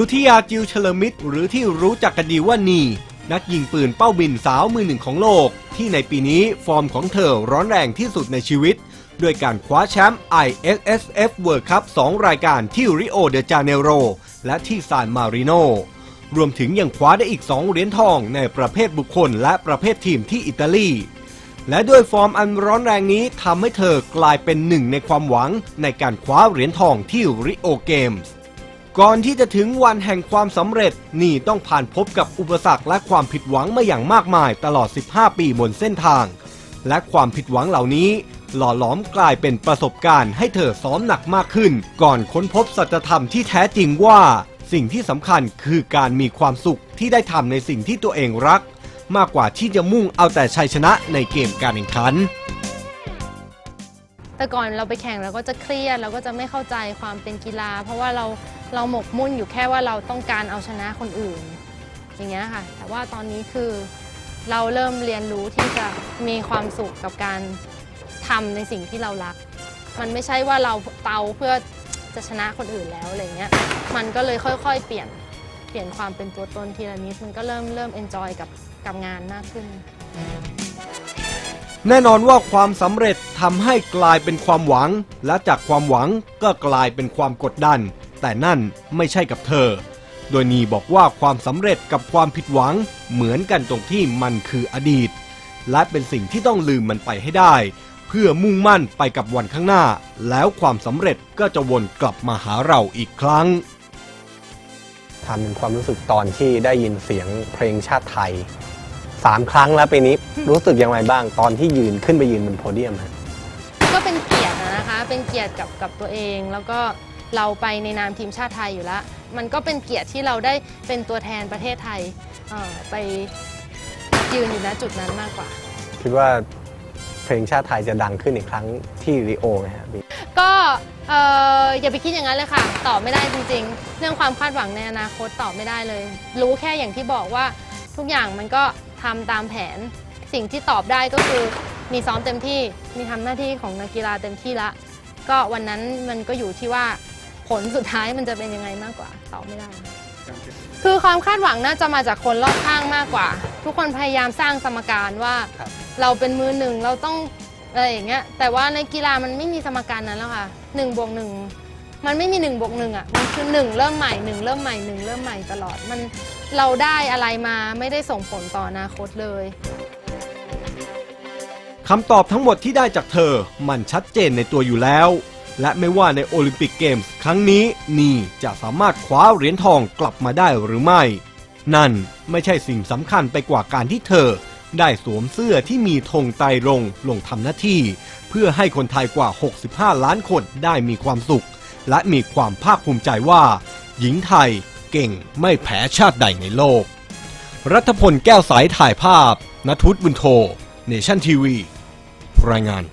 สุธิยาจิวเฉลิมมิตร หรือที่รู้จักกันดีว่านีนักยิงปืนเป้าบินสาวมือหนึ่งของโลก ที่ในปีนี้ฟอร์มของเธอร้อนแรงที่สุดในชีวิต ด้วยการคว้าแชมป์ ISSF World Cup 2 รายการที่ริโอเดจาเนโร และที่ซานมาริโน รวมถึงยังคว้าได้อีก 2 เหรียญทองในประเภทบุคคลและประเภททีมที่อิตาลี และด้วยฟอร์มอันร้อนแรงนี้ทำให้เธอกลายเป็นหนึ่งในความหวังในการคว้าเหรียญทองที่ริโอเกมส์ ก่อนที่จะถึงวันแห่งความสำเร็จ นี่ต้องผ่านพบกับอุปสรรคและความผิดหวังมาอย่างมากมายตลอด 15 ปีบนเส้นทาง และความผิดหวังเหล่านี้ หล่อหลอมกลายเป็นประสบการณ์ให้เธอซ้อมหนักมากขึ้น ก่อนค้นพบสัจธรรมที่แท้จริงว่า สิ่งที่สำคัญคือการมีความสุขที่ได้ทำในสิ่งที่ตัวเองรัก มากกว่าที่จะมุ่งเอาแต่ชัยชนะในเกมการแข่งขันแต่ก่อนเราไปแข่งเราก็จะเครียดเราก็จะไม่เข้าใจความเป็นกีฬา เพราะว่าเรา เราหมกมุ่นอยู่แค่ว่าเราต้องการเอาชนะคนอื่น อย่างเงี้ยค่ะ แต่ว่าตอนนี้คือเราเริ่มเรียนรู้ที่จะมีความสุขกับการทำในสิ่งที่เรารัก มันไม่ใช่ว่าเราเตาเพื่อจะชนะคนอื่นแล้วอะไรเงี้ย มันก็เลยค่อย ๆ เปลี่ยน เปลี่ยนความเป็นตัวตนทีละนิด มันก็เริ่มเริ่มเอนจอยกับกับงานมากขึ้น แน่นอนว่าความสำเร็จทำให้กลายเป็นความหวัง และจากความหวังก็กลายเป็นความกดดัน แต่นั่นไม่ใช่กับเธอ โดยนีบอกว่าความสำเร็จกับความผิดหวังเหมือนกันตรงที่มันคืออดีต และเป็นสิ่งที่ต้องลืมมันไปให้ได้ เพื่อมุ่งมั่นไปกับวันข้างหน้า แล้วความสำเร็จก็จะวนกลับมาหาเราอีกครั้งทำเป็นความรู้สึกตอนที่ได้ยินเสียงเพลงชาติไทยสามครั้งแล้วปีนี้รู้สึกอย่างไรบ้างตอนที่ยืนขึ้นไปยืนบนโพเดียมฮะก็เป็นเกียรตินะนะคะ เป็นเกียรติกับกับตัวเองแล้วก็ เราไปในนามทีมชาติไทยอยู่แล้ว มันก็เป็นเกียรติที่เราได้เป็นตัวแทนประเทศไทยเอ่อไปยืนอยู่ณจุดนั้นมากกว่า คิดว่าเพลงชาติไทยจะดังขึ้นอีกครั้งที่ริโอไหมฮะพี่ก็เอ่ออย่าไปคิดอย่างนั้นเลยค่ะตอบไม่ได้จริง ๆ เรื่องความคาดหวังในอนาคตตอบไม่ได้เลย รู้แค่อย่างที่บอกว่าทุกอย่างมันก็ทำตามแผน สิ่งที่ตอบได้ก็คือมีซ้อมเต็มที่มีทำหน้าที่ของนักกีฬาเต็มที่ละ ก็วันนั้นมันก็อยู่ที่ว่า ผลสุดท้ายมันจะเป็นยังไงมากกว่าตอบไม่ได้ คือความคาดหวังน่าจะมาจากคนรอบข้างมากกว่า ทุกคนพยายามสร้างสมการว่าเราเป็นมือหนึ่งเราต้องอะไรอย่างเงี้ยแต่ว่าในกีฬามันไม่มีสมการนั้นแล้วค่ะหนึ่งบวกหนึ่งมันไม่มีหนึ่งบวกหนึ่งอะมันคือหนึ่งเริ่มใหม่หนึ่งเริ่มใหม่หนึ่งเริ่มใหม่ตลอดมันเราได้อะไรมาไม่ได้ส่งผลต่ออนาคตเลย คำตอบทั้งหมดที่ได้จากเธอ มันชัดเจนในตัวอยู่แล้ว และไม่ว่าในโอลิมปิกเกมส์ครั้งนี้นี่จะสามารถคว้าเหรียญทองกลับมาได้หรือไม่ นั่นไม่ใช่สิ่งสำคัญไปกว่าการที่เธอ ได้สวมเสื้อที่มีธงไตรรงลงทำหน้าที่ เพื่อให้คนไทยกว่า 65 ล้านคนได้มีความสุข และมีความภาคภูมิใจว่า หญิงไทยเก่งไม่แพ้ชาติใดในโลก รัฐพลแก้วสายถ่ายภาพนทุศบุญโท เนชั่นทีวี รายงาน